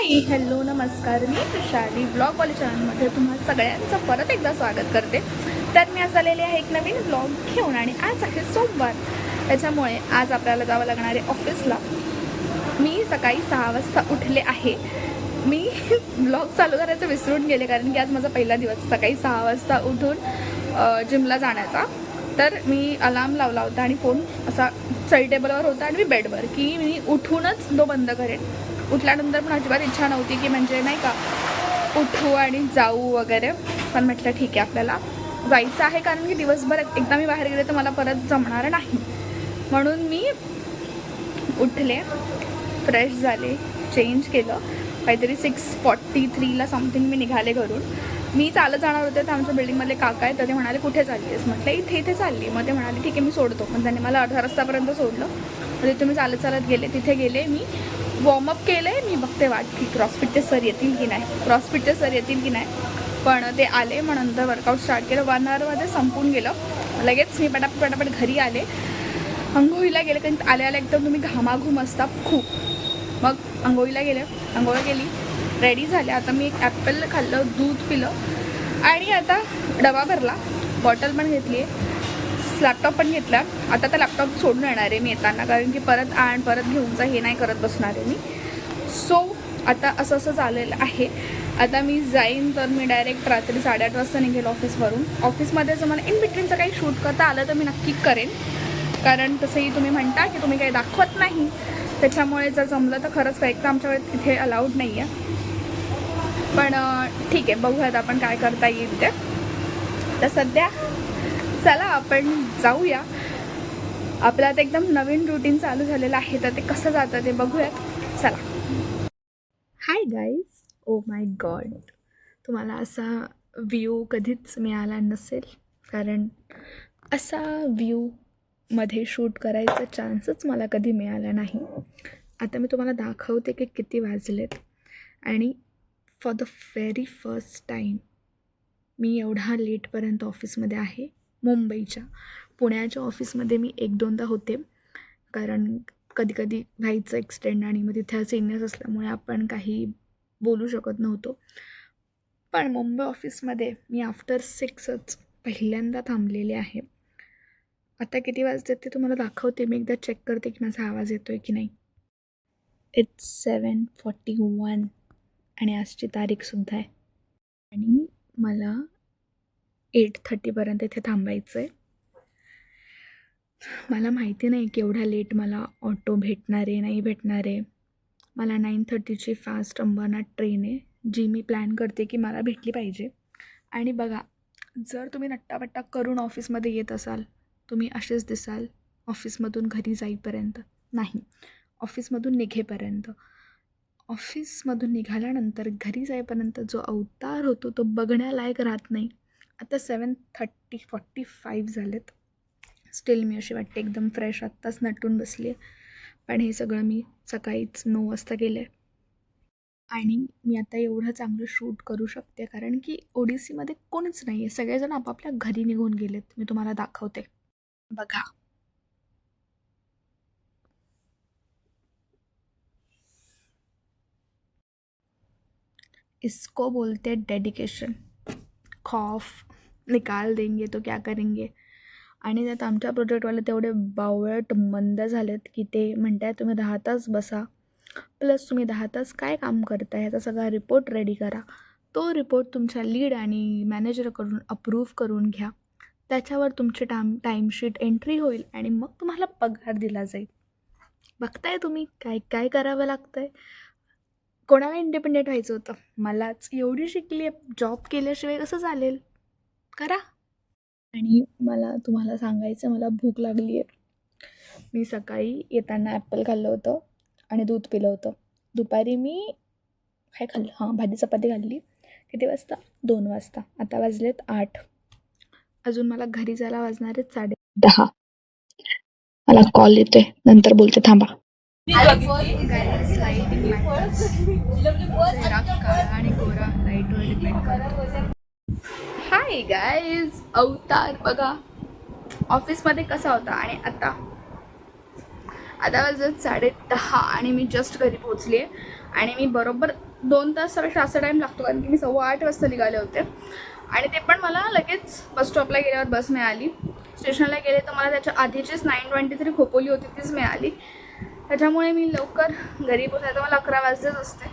Hi hello नमस्कार. मी Tushari blog वाले चॅनलमध्ये तुम्हा सगळ्यांचं परत एकदा स्वागत करते. तर मी आज आलेले आहे एक नवीन ब्लॉग घेऊन आणि आज आहे सोमवार. त्याच्यामुळे आज आपल्याला जावं लागणार आहे ऑफिसला. मी सकाळी सहा वाजता उठले आहे. मी ब्लॉग चालू करायचं विसरून गेले कारण की आज माझा पहिला दिवस सकाळी सहा वाजता उठून जिमला जाण्याचा. तर मी अलार्म लावला होता आणि फोन असा स्टडी टेबलवर होता आणि मी बेडवर की मी उठूनच तो बंद करेन. उठल्यानंतर पण अजिबात इच्छा नव्हती की म्हणजे नाही का उठू आणि जाऊ वगैरे. पण म्हटलं ठीक आहे आपल्याला जायचं आहे कारण की दिवसभर एकदा मी बाहेर गेले तर मला परत जमणार नाही. म्हणून मी उठले फ्रेश झाले चेंज केलं. काहीतरी सिक्स फॉर्टी थ्रीला समथिंग मी निघाले घरून. मी चालत जाणार होते तर आमच्या बिल्डिंगमधले काका आहेत तर ते म्हणाले कुठे चालली आहेस म्हटलं इथे इथे चालली मग ते म्हणाले ठीक आहे मी सोडतो. मग त्यांनी मला अर्धा रस्तापर्यंत सोडलं. म्हणजे तुम्ही चालत चालत गेले. तिथे गेले मी. वॉर्मअप केलं आहे मी बघते वाट की क्रॉसफिटचे सर येतील की नाही. क्रॉसफिटचे सर येतील की नाही. पण ते आले मग नंतर वर्कआउट स्टार्ट केलं. वन आवरमध्ये संपून गेलं. लगेच मी पटापट पटापट घरी आले. अंघोळीला गेले कारण आल्या आल्या एकदम तुम्ही घामाघूम असता खूप. मग अंघोळीला गेले. अंघोळ गेली. रेडी झाले. आता मी एक ॲपल खाल्लं दूध पिलं. आणि आता डबा भरला. बॉटल पण घेतली आहे लॅपटॉप पण घेतला. आता तर लॅपटॉप सोडून येणार आहे मी येताना कारण की परत आण परत घेऊन जा हे नाही करत बसणार आहे मी. सो आता असं असं झालेलं आहे. आता मी जाईन तर मी डायरेक्ट रात्री साडेआठ वाजता निघेल ऑफिसवरून ऑफिसमध्ये जर मला इन बिटवीनचं काही शूट करता आलं तर मी नक्की करेन. कारण तसंही तुम्ही म्हणता की तुम्ही काही दाखवत नाही. त्याच्यामुळे जर जमलं तर खरंच काही तर आमच्याकडे तिथे अलाउड नाही आहे पण ठीक आहे बघूयात आपण काय करता येईल ते. तर सध्या चला आपण जाऊया. आपलं आता एकदम नवीन रुटीन चालू झालेलं आहे तर ते कसं जातं ते बघूयात. चला. Hi guys oh my God तुम्हाला असा व्ह्यू कधीच मिळाला नसेल कारण असा व्ह्यू मध्ये शूट करायचा चान्सच मला कधी मिळाला नाही. आता मी तुम्हाला दाखवते की किती वाजलेत. आणि for the very first time मी एवढा लेटपर्यंत ऑफिसमध्ये आहे. मुंबईच्या. पुण्याच्या ऑफिसमध्ये मी एक दोनदा होते. कारण कधी कधी व्हायचं एक्सटेंड आणि मग तिथे सिनियर्स असल्यामुळे आपण काही बोलू शकत नव्हतो. पण मुंबई ऑफिसमध्ये मी आफ्टर सिक्सच पहिल्यांदा थांबलेले आहे. आता किती वाजते ते तुम्हाला दाखवते. मी एकदा चेक करते की माझा आवाज येतो आहे की नाही. इट्स सेवन फॉर्टी वन आणि आजची तारीखसुद्धा आहे. आणि मला एट थर्टीपर्यंत इथे थांबायचं आहे मला माहिती नाही केवढ्या लेट मला ऑटो भेटणार आहे नाही भेटणार आहे. मला नाईन थर्टीची फास्ट अंबरनाथ ट्रेन आहे जी मी प्लॅन करते की मला भेटली पाहिजे. आणि बघा जर तुम्ही नट्टापट्टा करून ऑफिसमध्ये येत असाल तुम्ही असेच दिसाल ऑफिसमधून घरी जाईपर्यंत. नाही ऑफिसमधून निघेपर्यंत. ऑफिसमधून निघाल्यानंतर घरी जाईपर्यंत जो अवतार होतो तो बघण्यालायक राहत नाही. आता सेवन थर्टी फॉर्टी फाईव्ह झालेत. स्टील मी अशी वाटते एकदम फ्रेश आत्ताच नटून बसली आहे पण हे सगळं मी सकाळीच नऊ वाजता केलं आहे आणि मी आता एवढं चांगलं शूट करू शकते कारण की ओडिसीमध्ये कोणीच नाही आहे सगळेजण आपापल्या घरी निघून गेलेत. मी तुम्हाला दाखवते. बघा. इसको बोलते डेडिकेशन खौफ निकाल देंगे तो क्या करेंगे? आणि त्यात आमच्या प्रोजेक्टवाले तेवढे बावळट मंद झालेत की ते म्हणताय तुम्ही दहा तास बसा. प्लस तुम्ही दहा तास काय काम करता ह्याचा सगळा रिपोर्ट रेडी करा. तो रिपोर्ट तुमच्या लीड आणि मॅनेजरकडून अप्रूव्ह करून घ्या. त्याच्यावर तुमची टाम टाईमशीट एंट्री होईल आणि मग तुम्हाला पगार दिला जाईल. बघताय तुम्ही काय काय करावं लागतं आहे कोणाला इंडिपेंडेंट व्हायचं होतं? मलाच. एवढी शिकली आहे जॉब केल्याशिवाय कसं चालेल? करा आणि मला तुम्हाला सांगायचं मला भूक लागली आहे मी सकाळी येताना ॲपल खाल्लं होतं आणि दूध पिलं होतं दुपारी मी काय खाल्लं हां भाजी चपाती खाल्ली किती वाजता दोन वाजता आता वाजलेत आठ अजून मला घरी जायला वाजणार आहेत साडे दहा मला कॉल येतोय नंतर बोलते थांबा आणि गोरा लाईटवर डिपेंड करतो हाय गाईज अवतार बघा. ऑफिसमध्ये कसा होता आणि आता? आता वाजत साडे दहा आणि मी जस्ट घरी पोचली आहे. आणि मी बरोबर दोन तास असा टाईम लागतो कारण की मी सव्वा आठ वाजता निघाले होते. आणि ते पण मला लगेच बस स्टॉपला गेल्यावर बस मिळाली. स्टेशनला गेले तर मला त्याच्या आधीचीच नाईन ट्वेंटी थ्री खोपोली होती तीच मिळाली. त्याच्यामुळे मी लवकर घरी पोचायला मला अकरा वाजलेच असते.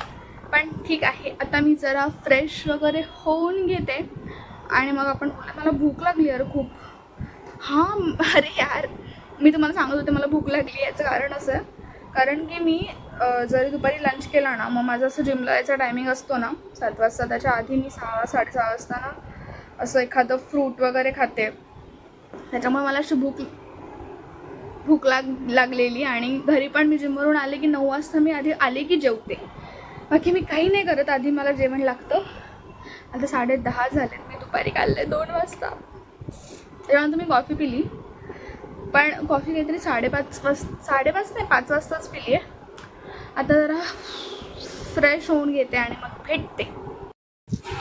पण ठीक आहे. आता मी जरा फ्रेश वगैरे होऊन घेते. आणि मग आपण मला भूक लागली यार खूप. हां अरे यार. मी तुम्हाला सांगत होते मला भूक लागली याचं कारण असं. आहे कारण की मी जरी दुपारी लंच केला ना मग माझं असं जिमला यायचा टायमिंग असतो ना सात वाजता त्याच्या आधी मी सहा साडेसहा वाजता ना असं एखादं फ्रूट वगैरे खाते. त्याच्यामुळे मला अशी भूक भूक लाग लागलेली आणि घरी पण मी जिमवरून आले की नऊ वाजता मी आधी आले की जेवते. बाकी मी काही नाही करत आधी मला जेवण लागतं. आता साडे दहा झालेत मी दुपारी काढले दोन वाजता. त्याच्यानंतर मी कॉफी पिली. पण कॉफी काहीतरी साडेपाच वाज साडेपाच नाही पाच वाजताच पिली आहे. आता जरा फ्रेश होऊन घेते आणि मग भेटते.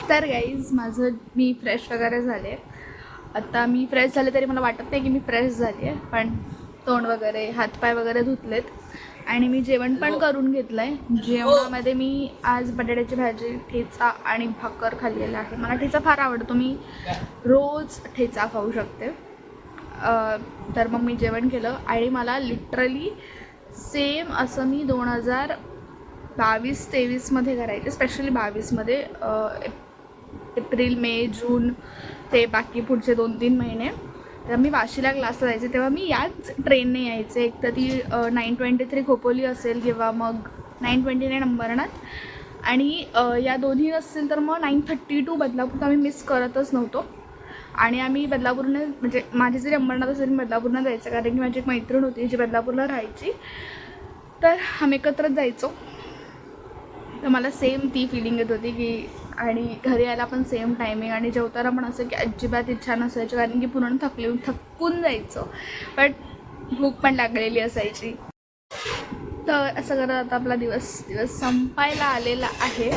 तर गाईज माझं मी फ्रेश वगैरे झाले. आता मी फ्रेश झाले तरी मला वाटत नाही की मी फ्रेश झाली आहे पण तोंड वगैरे हातपाय वगैरे धुतलेत. आणि मी जेवण पण करून घेतलं आहे जेवणामध्ये मी आज बटाट्याची भाजी ठेचा आणि भाकर खाल्लेला आहे. मला ठेचा फार आवडतो. मी रोज ठेचा खाऊ शकते. अ, तर मग मी जेवण केलं आणि मला लिटरली सेम असं मी दोन हजार बावीस तेवीसमध्ये करायचे. स्पेशली बावीसमध्ये एप- एप्रिल मे जून ते बाकी पुढचे दोन तीन महिने. तेव्हा मी वाशीला क्लासला जायचे. तेव्हा मी याच ट्रेनने यायचे. एक तर ती नाईन ट्वेंटी थ्री खोपोली असेल किंवा मग नाईन ट्वेंटी नाईन अंबरनाथ. आणि या दोन्ही नसतील तर मग नाईन थर्टी टू बदलापूर आम्ही मिस करतच नव्हतो. आणि आम्ही बदलापूरने म्हणजे माझी जरी अंबरनाथ असेल मी बदलापूरनं जायचं. कारण की माझी एक मैत्रीण होती जी बदलापूरला राहायची. तर आम्ही एकत्रच जायचो. तर मला सेम ती फिलिंग येत होती की आणि घरी यायला पण सेम टायमिंग आणि जेवताना पण असं की अजिबात इच्छा नसायची कारण की पूर्ण थकले थकून जायचं. पण भूक पण लागलेली असायची. तर असं करत आता आपला दिवस दिवस संपायला आलेला आहे.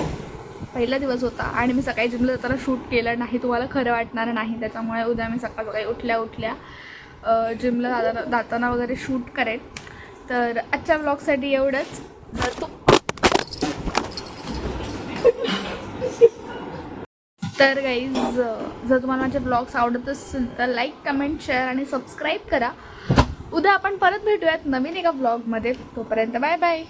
पहिला दिवस होता आणि मी सकाळी जिमला जाताना शूट केलं नाही. तुम्हाला खरं वाटणार नाही. त्याच्यामुळे उद्या मी सकाळ सकाळी उठल्या उठल्या जिमला जाताना जाताना वगैरे शूट करेन. तर आजच्या ब्लॉगसाठी एवढंच. जर तू तर गाईज जर तुम्हाला माझे ब्लॉग्स आवडत असतील तर लाईक कमेंट शेअर आणि सबस्क्राईब करा. उद्या आपण परत भेटूयात नवीन एका ब्लॉगमध्ये तोपर्यंत बाय बाय